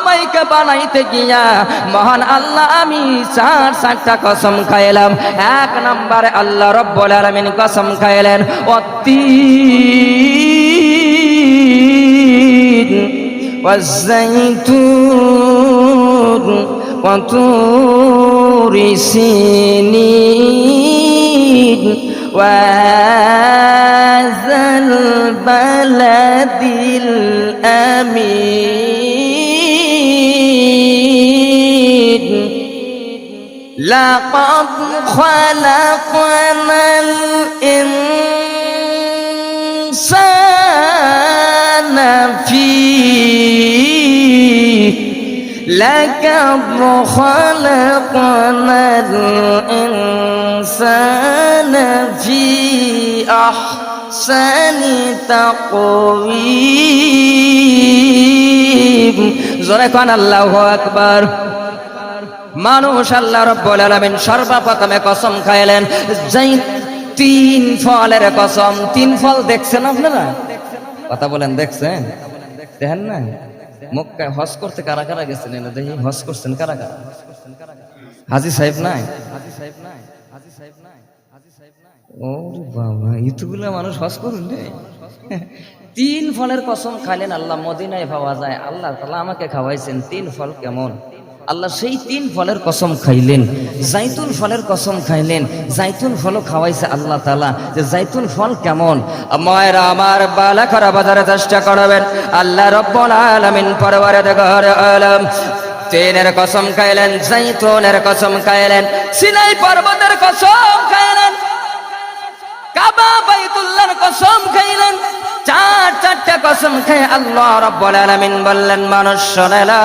তোমাইকে বানাইতে গিয়া মহান আল্লাহ আমি চার চারটা কসম খাইলাম এক নম্বরে আল্লাহ রব্বুল আলামিন কসম খাইলেন অতীন والزيتون وطور سينين وهذا البلد الأمين لقد خلقنا الإنسان في لقد خلقنا الإنسان في أحسن تقويم. زرقان الله أكبر. মানুষ আল্লাহ রব্বুল আলামিন সর্বপ্রথমে কসম খাইলেন, যেই তিন ফলের কসম, তিন ফল দেখছেন আপনারা? কথা বলেন, দেখছেন? দেখেন না? মক্কায় হজ করতে কারা কারা গেছেন? এনে দেখি হজ করছেন কারা কারা? হাজি সাহেব নাই? হাজি সাহেব নাই হাজি সাহেব নাই হাজি সাহেব নাই ও বাবা ইতুগুলো মানুষ হজ করুন রে। তিন ফলের কসম খাইলেন আল্লাহ, মদিনায় পাওয়া যায়। আল্লাহ তালা আমাকে খাওয়াইছেন, তিন ফল কেমন? আল্লাহ সেই তিন ফলের কসম খাইলেন, জাইতুন ফলের কসম খাইলেন, জাইতুন ফলও খাওয়াইছে আল্লাহ তালা যে জাইতুন ফল কেমন? মায়েরা আমার বালা করা বাজারে চেষ্টা করবেন, আল্লাহ রব্বুল আলামিন পরবারে ঘরে আলম, তেনের কসম খাইলেন, জাইতুনের কসম খাইলেন, সিনাই পর্বতের কসম খাইলেন, কাবা বাইতুল্লাহর কসম খাইলেন চার চারটা কসম খেয়ে আল্লাহ রাব্বুল আলামিন বললেন, মানুষ, শুনে নাও,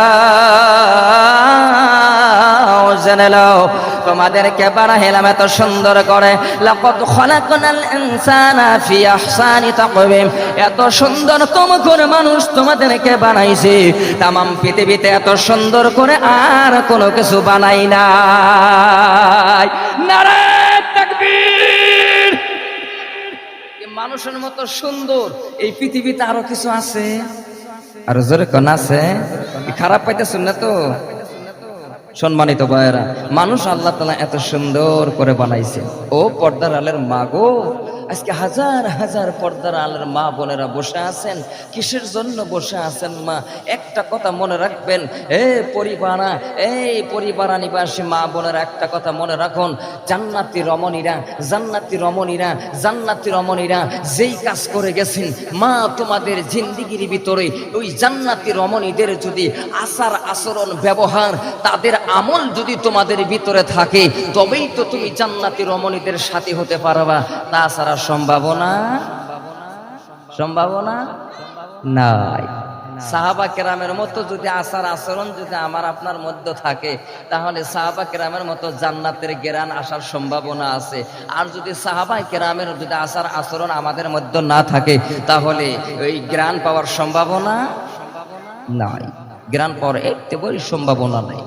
জেনে নাও, তোমাদেরকে বানাইলাম এত সুন্দর করে। লাকাদ খলাকনাল ইনসানা ফি আহসানি তাকওয়িম। এত সুন্দর তোমাদের মানুষ তোমাদেরকে বানাইছে। তামাম পৃথিবীতে এত সুন্দর করে আর কোনো কিছু বানাই নাই। নারায়ণ তাকবীর। মানুষের মতো সুন্দর। এই পৃথিবীতে আরও কিছু আছে? আর জোরে কন আছে? খারাপ পাইতেছেন না তো? সম্মানিত ভাইয়েরা, মানুষ আল্লাহ তালা এত সুন্দর করে বানাইছে। ও পর্দার আলের মা গো। আজকে হাজার হাজার পর্দার আলের মা বোনেরা বসে আছেন। কিসের জন্য বসে আছেন মা? একটা কথা মনে রাখবেন। এ পরিবারা, এই পরিবারা নিবাসী মা বোনেরা, একটা কথা মনে রাখুন। জান্নাতি রমণীরা জান্নাতি রমণীরা জান্নাতি রমণীরা যেই কাজ করে গেছেন, মা তোমাদের জিন্দিগির ভিতরে ওই জান্নাতি রমণীদের যদি আচার আচরণ, ব্যবহার, তাদের আমল যদি তোমাদের ভিতরে থাকে, তবেই তো তুমি জান্নাতি রমণীদের সাথে হতে পারবা। তাছাড়া সম্ভাবনা সম্ভাবনা নাই। সাহাবা কেরামের মতো যদি আচার আচরণ যদি আমার আপনার মধ্যে থাকে, তাহলে সাহাবা কেরামের মতো জান্নাতের গেরান আসার সম্ভাবনা আছে। আর যদি সাহাবা কেরামের যদি আচার আচরণ আমাদের মধ্যে না থাকে, তাহলে ওই জ্ঞান পাওয়ার সম্ভাবনা নাই। জ্ঞান পাওয়ার একেবারেই সম্ভাবনা নাই।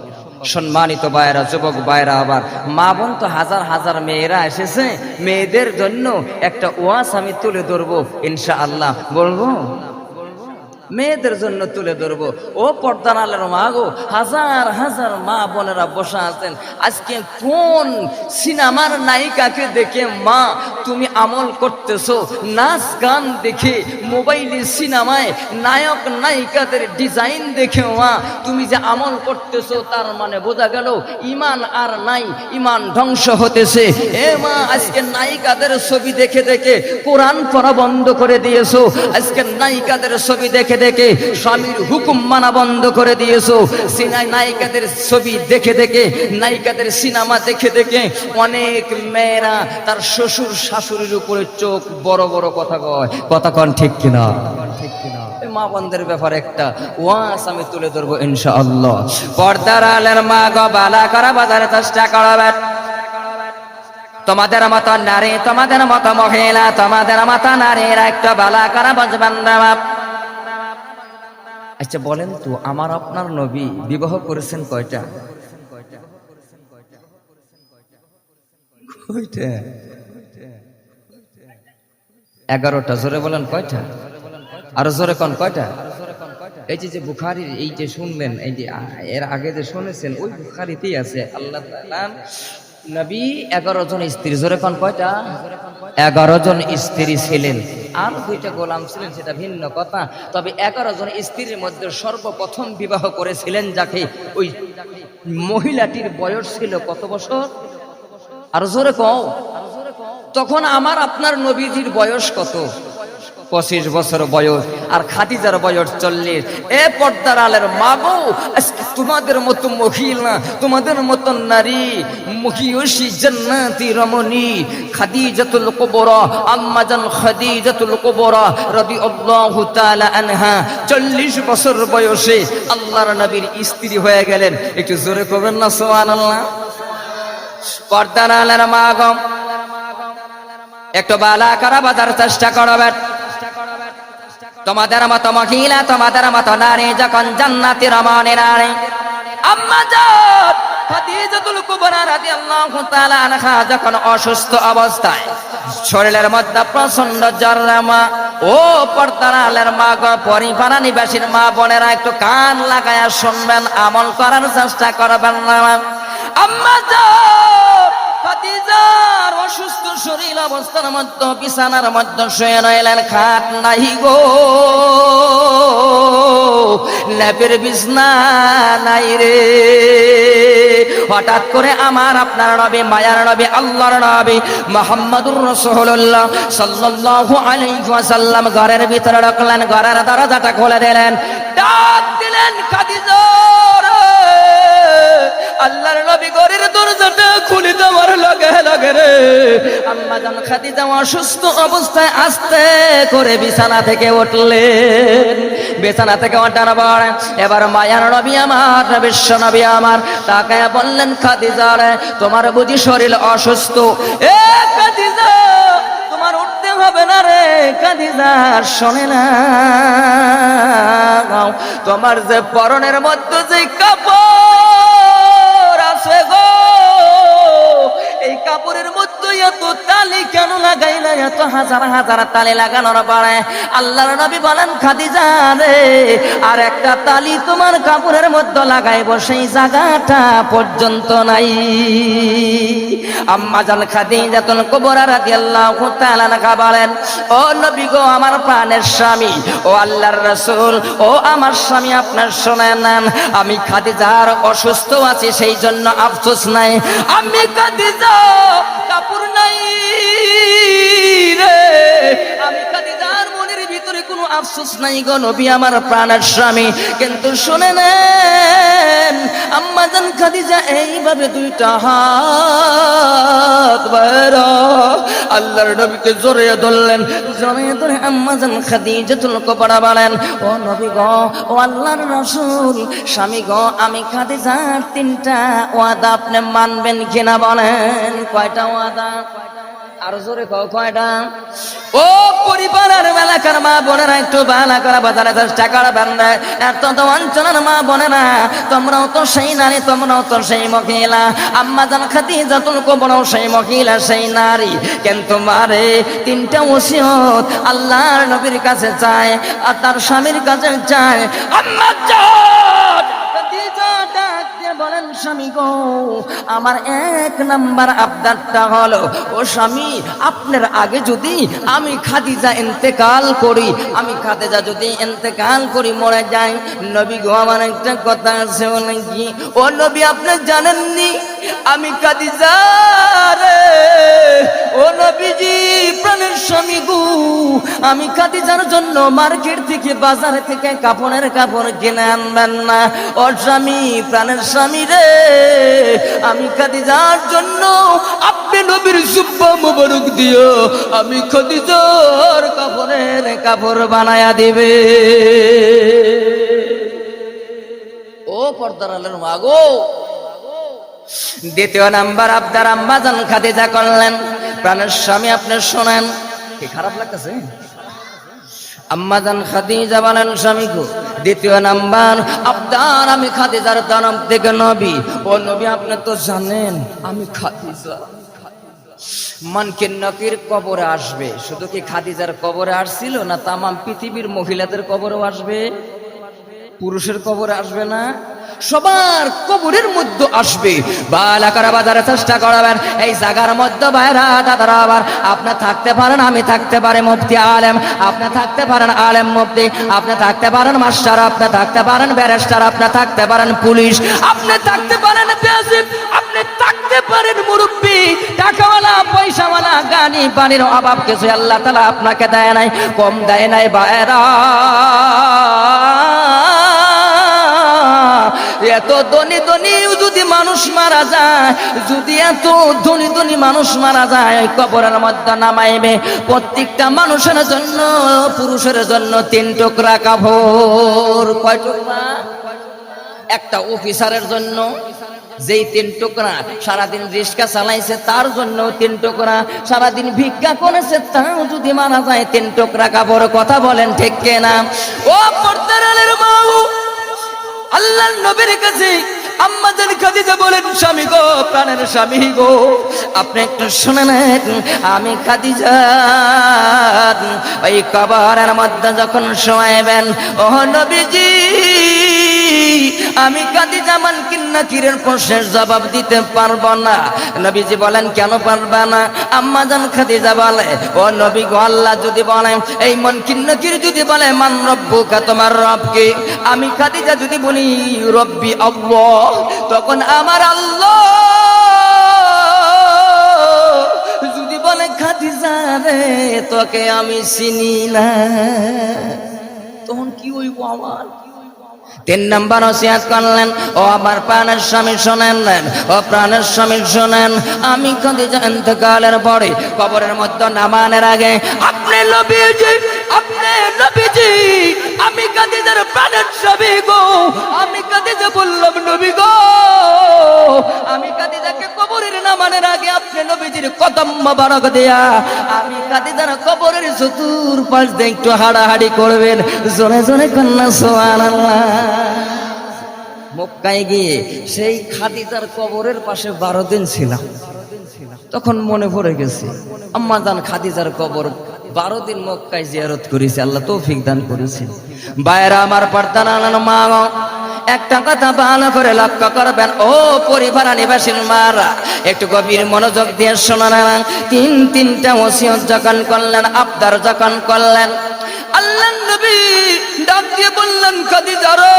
সম্মানিত বায়রা যুবক বায়রা আবার। মা বোন তো হাজার হাজার মেয়েরা এসেছে, মেয়েদের জন্য একটা ওয়াস আমি তুলে ধরবো ইনশা আল্লাহ বলব? মেয়েদের জন্য তুলে ধরবো। ও পর্দার আলের মা গো হাজার হাজার মা বোনেরা বসে আছেন। আজকে কোন সিনেমার নায়িকাকে দেখে মা, তুমি আমল করতেছো? নাচ, গান দেখে, মোবাইলে সিনেমায় নায়ক, নায়িকাদের ডিজাইন দেখে মা, তুমি যে আমল করতেছো তার মানে বোঝা গেল ইমান আর নাই, ইমান ধ্বংস হতেছে। এ মা, আজকে নায়িকাদের ছবি দেখে দেখে কোরআন পড়া বন্ধ করে দিয়েছ। আজকে নায়িকাদের ছবি দেখে দেখে, স্বামীর হুকুম মানা বন্ধ করে দিয়েছ। সিনাই নায়িকাদের ছবি দেখে দেখে, নায়িকাদের সিনেমা দেখে দেখে অনেক মেয়েরা তার শ্বশুর শাশুড়ির উপরে চোখ বড় বড় কথা কয়। কথা কন ঠিক কিনা? তোমাদের মতো নারী, তোমাদের মতো মহিলা, তোমাদের মতো নারীরা একটা বালা করা বাজবেন না। আচ্ছা বলেন তো আমার আপনার নবী বিবাহ করেছেন কয়টা? কয়টা? এগারোটা জোরে বলেন কয়টা? আরও জোরে কোন কয়টা? এই যে যে বুখারির এই যে শুনলেন এই যে এর আগে যে শুনেছেন ওই বুখারিতেই আছে আল্লাহ নবী এগারো জন স্ত্রী, জোরে কোন কয়টা? এগারো জন স্ত্রী ছিলেন। আর দুইটা গোলাম ছিলেন, সেটা ভিন্ন কথা। তবে এগারো জন স্ত্রীর মধ্যে সর্বপ্রথম বিবাহ করেছিলেন যাকে ওই মহিলাটির বয়স ছিল কত বছর? আর জোরে কও। তখন আমার আপনার নবীজির বয়স কত? পঁচিশ বছর বয়স, আর খাদিজার বয়স চল্লিশ। এ পর্দার আলের মাগো তোমাদের মতো মহিলা, তোমাদের মতো নারী মহিয়সী জান্নাতি রমণী, খাদিজাতুল কুবরা আম্মাজান খাদিজাতুল কুবরা রাদিয়াল্লাহু তাআলা আনহা। 40 বছর বয়সে আল্লাহর নবীর স্ত্রী হয়ে গেলেন। একটু জোরে করবেন না, সুবহানাল্লাহ। পর্দার আলের মাগো। একটু বালা করা বাজার চেষ্টা করবেন। তোমাদের মতো মহিলা, তোমাদের মতো নারী যখন জান্নাতি রমণী নারী। যখন অসুস্থ অবস্থায়, শরীরের মধ্যে প্রচণ্ড জ্বরমা ও পর্দার আলের মা গো নিবাসীর মা বোনেরা একটু কান লাগায়া শুনবেন, আমল করার চেষ্টা করবেন না। আম্মা খাদিজার অসুস্থ শরীর অবস্থার মধ্যে, বিছানার মধ্যে শুয়ে খাট নাই গো ল্যাপের বিছনা নাই রে হঠাৎ করে আমার, আপনার নবী, মায়ার নবী, আল্লাহর নবী মোহাম্মদুর রাসূলুল্লাহ সাল্লাল্লাহু আলাইহি ওয়াসাল্লাম ঘরের ভিতরে ঢুকলেন, ঘরের দরজাটা খুলে দিলেন ডাক দিলেন খাদিজা। আল্লাহর নবী দরজাটা খুলে দেওয়ার লগে লগে রে। আম্মা জান খাদিজা অসুস্থ অবস্থায় করে বিছানা থেকে বিছানা থেকে ওঠার পর এবার মায়ার নবী আমার, বিশ্ব নবী আমার বললেন, খাদিজা রে, তোমার বুঝি শরীর অসুস্থ। এ খাদিজা, তোমার উঠতে হবে না রে, খাদিজা শোনে না। তোমার যে পরনের মধ্যে যে কাপড় এই কেন লাগাইলা এত হাজার হাজার তালি লাগানোর পরে আল্লাহর নবী বলেন, খাদিজা রে, আর একটা তালি তোমার কাপড়ের মধ্যে লাগাইব, সেই জায়গাটা পর্যন্ত নাই। আম্মা জান খাদিজা তুল কুবরা রাদিয়াল্লাহু তাআলা আনহা বলেন, ও নবী গো, আমার প্রাণের স্বামী, ও আল্লাহর রাসূল, ও আমার স্বামী, আপনার শোনেন নেন আমি খাদিজার অসুস্থ আছি, সেই জন্য আফসোস নাই। আমি খাদিজা, কাপড় নাই। রে। আমি খাদিজার মনের ভিতরে কোনো আফসোস নাই গো নবী, আমার প্রাণের স্বামী। কিন্তু শুনে নেন, আম্মা জান খাদিজা এইভাবে দুইটা হাত বাইরা। আল্লাহর নবীকে জোরে ধরলেন জোরে ধরে আম্মা জান খাদিজাতুল কুবরা বলেন, ও নবী গো, ও আল্লাহর রাসূল, স্বামী গো, আমি খাদিজার তিনটা ওয়াদা আপনি মানবেন কিনা বলেন? কয়টা ওয়াদা? আর জোরে কয়টা? ও পরিবারের এলাকার মা বোনেরা একটু বালা করা বাজারে চেষ্টা করবেন না। এত তো অঞ্চলের মা বোনেরা, তোমরাও তো সেই নারী, তোমরাও তো সেই মহিলা। আম্মা জান খাতি যতুল কোবরাও সেই মহিলা, সেই নারী। কিন্তু মারে তিনটা ওসিয়ত আল্লাহর নবীর কাছে চায় আর তার স্বামীর কাছে চায়। আম্মা জান বলেন, স্বামী গো, আমার এক নাম্বার আবদারটা হলো, ও স্বামী, আপনার আগে যদি আমি খাদিজা ইন্তেকাল করি, আমি খাদিজা যদি ইন্তেকাল করি, মরে যাই। নবী গো, আমার একটা কথা আছে নাকি? ও নবী, আপনি জানেননি? আমি খাদিজা রে, ও নবীজি, প্রাণের স্বামী গো। আমি খাদিজার জন্য মার্কেট থেকে, বাজার থেকে কাপড়ের কাপড় কিনে আনবেন না। ও স্বামী, প্রাণের স্বামী রে, আমি খাদিজার জন্য আপনি নবীর সুব্বা মুবারক দিও। আমি খাদিজার কাপড়ের কাপড় বানায়া দিবে। ও পর্দার আলের মাগো দ্বিতীয় নাম্বার, আবদার আম্মাজান খাদিজা করলেন। প্রাণের স্বামী আপনি শোনেন। কি খারাপ লাগতেছে? আম্মাজান খাদিজা বলেন স্বামীকে দ্বিতীয় নাম্বার, আবদার আমি খাদিজার তরফ থেকে নবী। ও নবী, আপনি তো জানেন, আমি খাদিজা। মানকিন নকির কবরে আসবে। শুধু কি খাদিজার কবরে আসছিল না, তামাম পৃথিবীর মহিলাদের কবরেও আসবে? পুরুষের কবরে আসবে না, সবার কবরের মধ্যে আসবে। বালা করে বাজারে চেষ্টা করাবেন, এই জায়গার মধ্যে বাইরা, দাদারা আবার, আপনি থাকতে পারেন, আমি থাকতে পারি, মুফতি আলেম, আপনি থাকতে পারেন, আলেম মুফতি, আপনি থাকতে পারেন, মাস্টার আপনি থাকতে পারেন, ব্যারিস্টার আপনি থাকতে পারেন, পুলিশ, আপনি থাকতে পারেন আপনি থাকতে পারেন, মুরব্বী, টাকাওয়ালা, পয়সাওয়ালা, গানি পানির অভাব কিছু আল্লাহ তালা আপনাকে দেয় নাই, কম দেয় নাই, বাইরা। এত ধনী ধনী যদি মানুষ মারা যায়, যদি এত ধনী ধনী মানুষ মারা যায়, কবরের মধ্যে নামাইবে। প্রত্যেকটা মানুষের জন্য, পুরুষের জন্য তিন টুকরা কাপড়। কয় টুকরা একটা অফিসারের জন্য যেই তিন টুকরা, সারাদিন রিক্সা চালাইছে, তার জন্য তিন টুকরা। সারাদিন ভিক্ষা করেছে, তাও যদি মারা যায়, তিন টুকরা কাপড়। কথা বলেন ঠিক কেনা? ও পর্দারের মাও আল্লাহর নবীর কাছে আম্মাদের খাদিজা বলেন, স্বামী গো, প্রাণের স্বামী গো, আপনি একটু শুনে নেন, আমি খাদিজা। ওই কবরের মধ্যে যখন শোয়াইবেন, ও নবীজি, আমি খাদিজা মান কিন্না কিরের প্রশ্নের জবাব দিতে পারব না। নবীজি বলেন, কেন পারবে না? আম্মা জান খাদিজা বলে, ও নবী গো, আল্লাহ যদি বলে, এই মন কিন্ন কির যদি বলে, মান রব্বুকা, তোমার রবকে আমি খাদিজা যদি বলি, রব্বি আল্লাহ। তখন আমার আল্লাহ যদি বলে, খাদিজা রে, তোকে আমি চিনি না। তখন কি হইব আমার? তিন নম্বর ওসিয়াত করলেন, ও আমার প্রাণের স্বামী, শোনেন ও প্রাণের স্বামী, শোনেন। আমি খাদিজা ইন্তকালের পরে কবরের মধ্যে নামানের আগে, আপনি নবীজি আপনি নবীজি, আমি খাদিজার প্রাণের নবীজির কদম মোবারক দেয়া। আমি খাদিজার কবরের চতুর পাশ দিয়ে একটু হাড়াহাড়ি করবেন। জোরে জোরে কন্যা সোয়ানাল্লাহ মক্কায় গিয়ে সেই খাদিজার কবরের পাশে বারো দিন ছিলাম। তখন মনে পড়ে গেছে, আম্মা জান খাদিজার কবর বারো দিন মক্কায় জিয়ারত করেছে, আল্লাহ তৌফিক দান করেছে বাইরা আমার পর্দা নানানো মা একটা কথা ভালো করে লক্ষ্য করবেন। ও পরিবার নিবাসীর মারা একটু গভীর মনোযোগ দিয়ে শোনান তিন তিনটা ওসিয়ত যখন করলেন, আবদার যখন করলেন আল্লাহ নবী ডাক দিয়ে বললেন কদি রে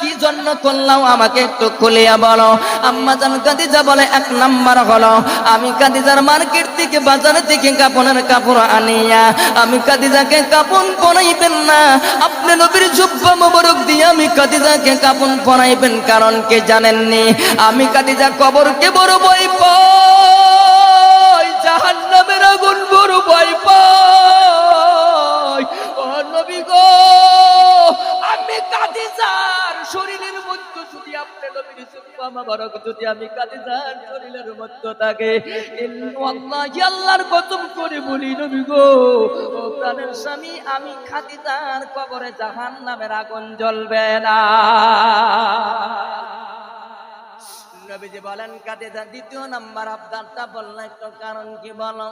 কি জন্য করলাম? আমাকে একটু খুলিয়া বলো। আম্মা জান কাদিজা বলে, এক নাম্বার হলো, আমি কাদিজার মার্কেট থেকে বাজার থেকে কাপড়ের কাপড় আনিয়া, আমি কাদিজাকে কাপড় পরাইবেন না। আপনি নবীর জুব্বা মোবারক দিয়ে আমি কাদিজাকে কাপড় পরাইবেন, কারণ কে জানেননি? আমি কাদিজা কবরকে বড় বই পাই মোবারক, যদি আমি কাদিজার শরীরের মধ্যে থাকে ওয়াল্লাহি আল্লাহর কসম করে বলি, নবী গো, ও প্রাণের স্বামী, আমি খাদিজার কবরে জাহান্নামের আগুন জ্বলবে না। নবীজি বলেন কাদিজা দ্বিতীয় নাম্বার আবদারটা বললেন কারণ কি বলো?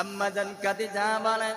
আম্মা জান কাদিজা বলেন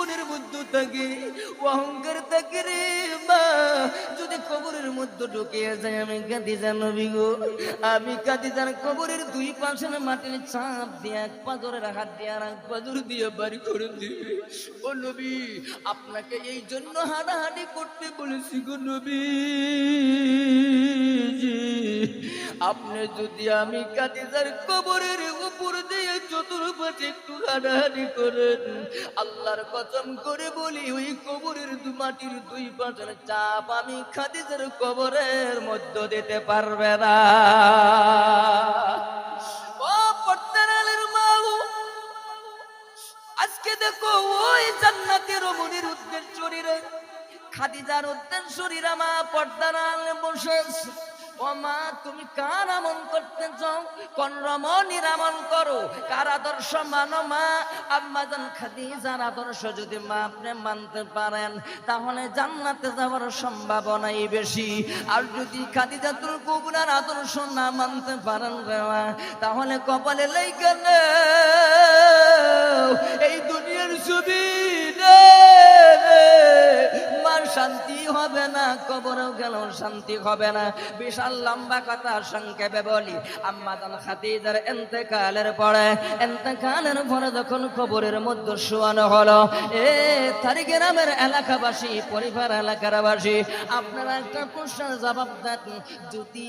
জীবনের মধ্যে থাকে, অহংকার থাকে রে মা। যদি কবরের মধ্যে ঢুকিয়ে যায়, আমি কাঁদি জানবি গো। আমি কাঁদি জান কবরের দুই পাশে মাটির চাপ দিয়ে, এক পাজরের হাত দিয়ে আর এক পাজর দিয়ে বাড়ি করে দিবে। ও নবী, আপনাকে এই জন্য হাঁটাহাঁটি করতে বলেছি গো নবী। আপনি যদি আমি কাদিজার কবরের উপর দিয়ে একটু করেন আল্লাহর কসম করে বলি, ওই কবরের দু মাটির দুই চাপ আমি খাদিজার কবরের মধ্যে দিতে পারবে না আজকে দেখো ওই উদ্দেশ্যরীরা খাদিজার উদ্দেশ্যরীরা মা পর্দার বসে। ও মা তুমি কার আমল করতে চাও কোন রমণীর আমল করো? কার আদর্শ মানো মা? আম্মাজান খাদিজার আদর্শ যদি মা আপনি মানতে পারেন তাহলে জান্নাতে যাওয়ার সম্ভাবনাই বেশি। আর যদি খাদিজাতুল কুবরার আদর্শ না মানতে পারেন রে মা, তাহলে কপালে লেগে এই দুনিয়ার ছবি রে, শান্তি হবে না, কবরেও গেল, শান্তি হবে না। বিশাল লম্বা কথা সংক্ষেপে বলি। আম্মাদান খাদিজার এন্তেকালের পরে এন্তেকালের পরে যখন কবরের মধ্যে শোয়ানো হলো, এ তারি গ্রামের এলাকাবাসী, পরিবার এলাকারবাসী, আপনারা একটা প্রশ্নের জবাব দেন। যদি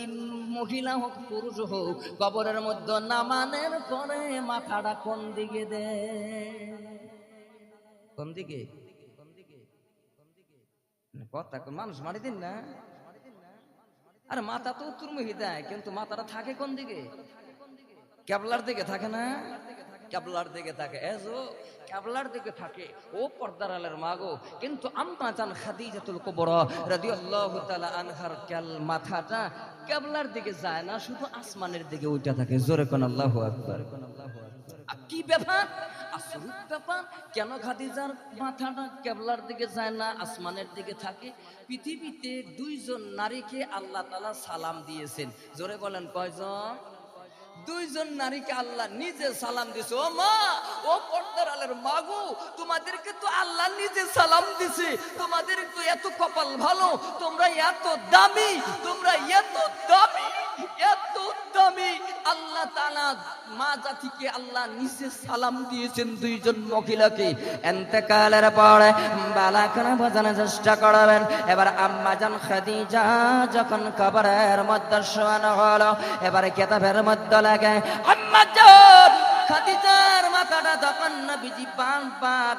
মহিলা হোক, পুরুষ হোক, কবরের মধ্যে নামানের পরে মাথাটা কোন দিকে দেয়? কোন দিকে? কথা মানুষ মারি দিন না? আরে তো উত্তরমুখী দেয় কিন্তু মাথাটা থাকে কোন দিকে? ক্যাবলার দিকে থাকে না? ক্যাবলার দিকে থাকে। ক্যাবলার দিকে থাকে ও পর্দার আলের মাগো কিন্তু আম্মা জান খাদিজাতুল কুবরা রাদিয়াল্লাহু তাআলা আনহার ক্যাল মাথাটা ক্যাবলার দিকে যায় না শুধু আসমানের দিকে উঠে থাকে। জোরে কোন আল্লাহু আকবার। আ, কি ব্যাপার? আসরিক ব্যাপার, কেন খাদিজার মাথাটা কেবলার দিকে যায় না, আসমানের দিকে থাকে? পৃথিবীতে দুইজন নারীকে আল্লাহ তালা সালাম দিয়েছেন। জোরে বলেন কয়জন? দুইজন নারীকে আল্লাহ নিজে সালাম দিছে ও মা, ও পর্দার আলের মাগো, তোমাদেরকে তো আল্লাহ নিজে সালাম দিছে। তোমাদের তো এত কপাল ভালো, তোমরা এত দামি, তোমরা এত দামি, এত দামি আল্লাহ তালা মা জাতিকে আল্লাহ নিজে সালাম দিয়েছেন দুইজন মহিলাকে। এন্তেকালের পরে বালা করে বোঝানোর চেষ্টা করবেন। এবার আম্মা জান খাদিজা যখন কবরের মধ্যে শোয়ানো হলো, এবার কেতাবের মধ্যে লাগে, আম্মা জান তখন নবীজি বারবার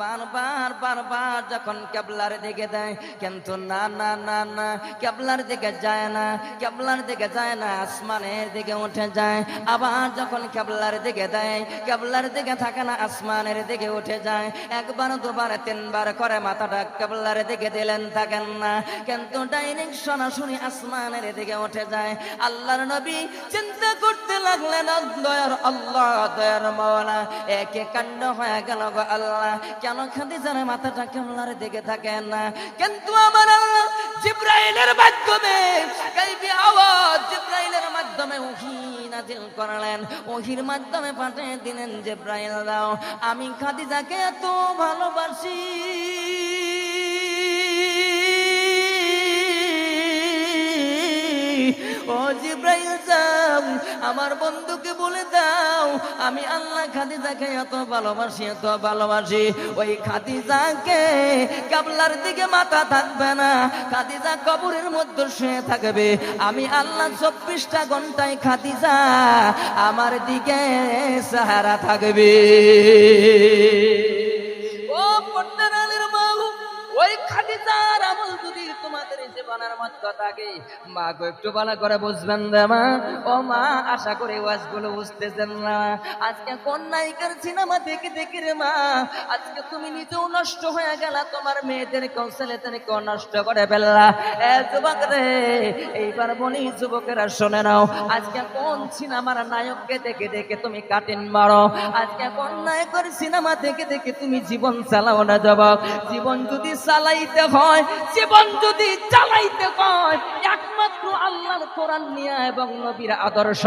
বারবার বারবার যখন কেবলার দিকে দেয়, কিন্তু না না না না, কেবলার দিকে যায় না, কেবলার দিকে যায় না, আসমানের দিকে উঠে যায়। আবার যখন কেবলার দিকে দেয়, কেবলার দিকে থাকে না, আসমানের দিকে উঠে যায়। একবার, দুবার, তিনবার করে মাথাটা কেবলার দিকে দিলেন, থাকেন না। কিন্তু ডাইরেক্ট সরাসরি আসমানের দিকে উঠে যায়। আল্লাহর নবী চিন্তা করতে লাগলেন দয়ার আল্লাহ, দয়ার মাওলা একে কাণ্ড হয়ে গেল গো আল্লাহ। কেন মাথাটা কেমলার দিকে থাকে না? কিন্তু আমার আল্লাহ জিব্রাইলের মাধ্যমে গাইবি আওয়াজ জিব্রাইলের মাধ্যমে ওহি নাজিল ওহির মাধ্যমে পাঠিয়ে দিলেন জিব্রাইল, দাও, আমি খাদিজাকে এত ভালোবাসি। ও জিব্রাইল যাও আমার বন্ধুকে বলে দাও, আমি আল্লাহ খাদিজাকে এত ভালোবাসি এত ভালোবাসি। ওই খাদিজাকে কাবলার দিকে মাথা থাকবে না। খাদিজা কবরের মধ্যে শুয়ে থাকবে। আমি আল্লাহ চব্বিশটা ঘন্টায় খাদিজা, আমার দিকে সাহারা থাকবে। জীবনের মধ্যে থাকে মা গো, একটু ভালো করে বুঝবেন রে মা। ও মা, আশা করে ওয়াজগুলো বুঝতেছেন না। আজকে কোন নায়িকার সিনেমা দেখে দেখে রে মা, আজকে তুমি নিজেও নষ্ট হয়ে গেলা, তোমার মেয়েদের কেউ ছেলেদেরকেও নষ্ট করে ফেললা। এ যুবক রে, এইবার বলি যুবকেরা শুনে নাও, আজকে কোন সিনেমার নায়ককে দেখে দেখে তুমি কাটিন মারো? আজকে কোন নায়কের সিনেমা দেখে দেখে তুমি জীবন চালাও না যুবক। জীবন যদি চালাইতে হয়, জীবন যদি চালাইতে কয় একমাত্র আল্লাহর কোরআন নিয়ে এবং নবীর আদর্শ